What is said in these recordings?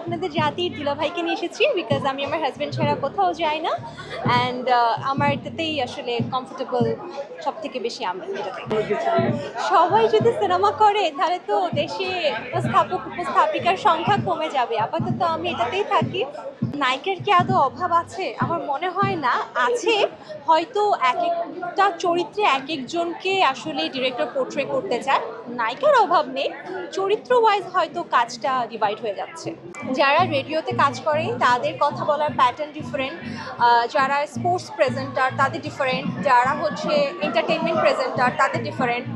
আপনাদের জাতির দুলাভাইকে নিয়ে এসেছি বিকজ আমি আমার হাজব্যান্ড ছাড়া কোথাও যাই না। অ্যান্ড আমার এটাতেই আসলে কমফোর্টেবল সব থেকে বেশি আমি সবাই যদি সিনেমা করে, তাহলে তো দেশে উপস্থাপক, উপস্থাপিকার সংখ্যা কমে যাবে। আপাতত আমি এটাতেই থাকি। নায়িকার কি আদৌ অভাব আছে? আমার মনে হয় না। আছে। হয়তো এক একটা চরিত্রে এক একজনকে আসলে ডিরেক্টর পোর্ট্রে করতে চায়। নায়িকার অভাব নেই চরিত্র ওয়াইজ হয়তো কাজটা ডিভাইড হয়ে যাচ্ছে। যারা রেডিওতে কাজ করে, তাদের কথা বলার প্যাটার্ন ডিফারেন্ট যারা স্পোর্টস প্রেজেন্টার তাদের ডিফারেন্ট যারা হচ্ছে এন্টারটেনমেন্ট প্রেজেন্টার তাদের ডিফারেন্ট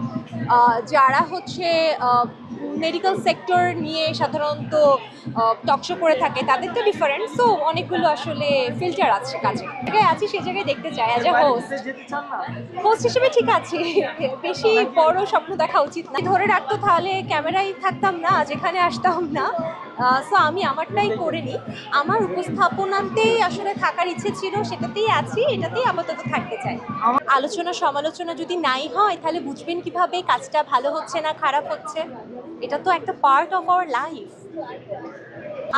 যারা হচ্ছে মেডিকেল সেক্টর নিয়ে সাধারণত টকশো করে থাকে তাদের তো ডিফারেন্ট সো অনেকগুলো আসলে ফিল্টার আছে কাজে। জায়গায় আছি সেই জায়গায় দেখতে চাই অ্যাজ এ হোস্ট হোস্ট হিসেবে ঠিক আছে। বেশি বড় স্বপ্ন দেখা উচিত না। ধরে রাখতো তাহলে ক্যামেরায় থাকতাম না যেখানে আসতাম না। সো আমি আমারটাই করে নিই। আমার উপস্থাপনাতেই আসলে থাকার ইচ্ছে ছিল সেটাতেই আছি এটাতেই আপাতত থাকতে চাই। আলোচনা সমালোচনা যদি নাই হয় তাহলে বুঝবেন কীভাবে কাজটা ভালো হচ্ছে না খারাপ হচ্ছে। এটা তো একটা পার্ট অফ আওয়ার লাইফ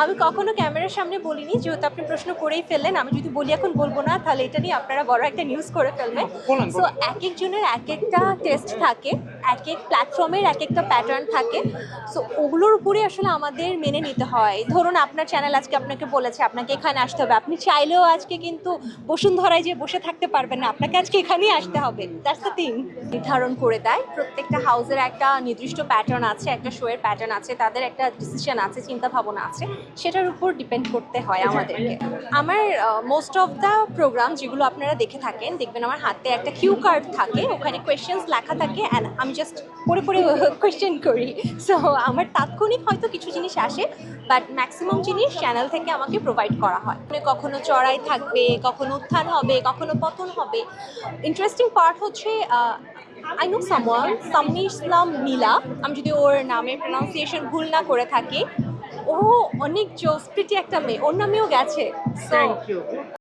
আমি কখনো ক্যামেরার সামনে বলিনি যেহেতু আপনি প্রশ্ন করেই ফেললেন আমি যদি বলি এখন বলব না তাহলে এটা নিয়ে আপনারা বড় একটা নিউজ করে ফেলবেন। সো এক একজনের এক একটা টেস্ট থাকে। এক এক প্ল্যাটফর্মের এক একটা প্যাটার্ন থাকে। সো ওগুলোর উপরে আসলে আমাদের মেনে নিতে হয়। ধরুন, আপনার চ্যানেল আজকে আপনাকে বলেছে, আপনাকে এখানে আসতে হবে। আপনি চাইলেও আজকে কিন্তু বসুন্ধরায় যে বসে থাকতে পারবেন না। আপনাকে আজকে এখানেই আসতে হবে। দ্যাটস দ্য থিং নির্ধারণ করে দেয়। প্রত্যেকটা হাউসের একটা নির্দিষ্ট প্যাটার্ন আছে, একটা শোয়ের প্যাটার্ন আছে, তাদের একটা ডিসিশন আছে চিন্তা ভাবনা আছে। সেটার উপর ডিপেন্ড করতে হয় আমাদেরকে। আমার মোস্ট অফ দ্য প্রোগ্রাম যেগুলো আপনারা দেখে থাকেন, দেখবেন আমার হাতে একটা কিউ কার্ড থাকে। ওখানে কোয়েশ্চেন্স লেখা থাকে অ্যান্ড আমি জাস্ট পড়ে পড়ে কোয়েশ্চেন করি। সো আমার তাৎক্ষণিক হয়তো কিছু জিনিস আসে বাট ম্যাক্সিমাম জিনিস চ্যানেল থেকে আমাকে প্রোভাইড করা হয়। মানে কখনো চড়াই থাকবে, কখনো উত্থান হবে, কখনো পতন হবে। ইন্টারেস্টিং পার্ট হচ্ছে I know someone Samni Islam Nila. আমি যদি ওর নামের প্রনাউন্সিয়েশন ভুল না করে থাকি, ও অনেক জোস একটা মেয়ে। ওর নামেও গেছে।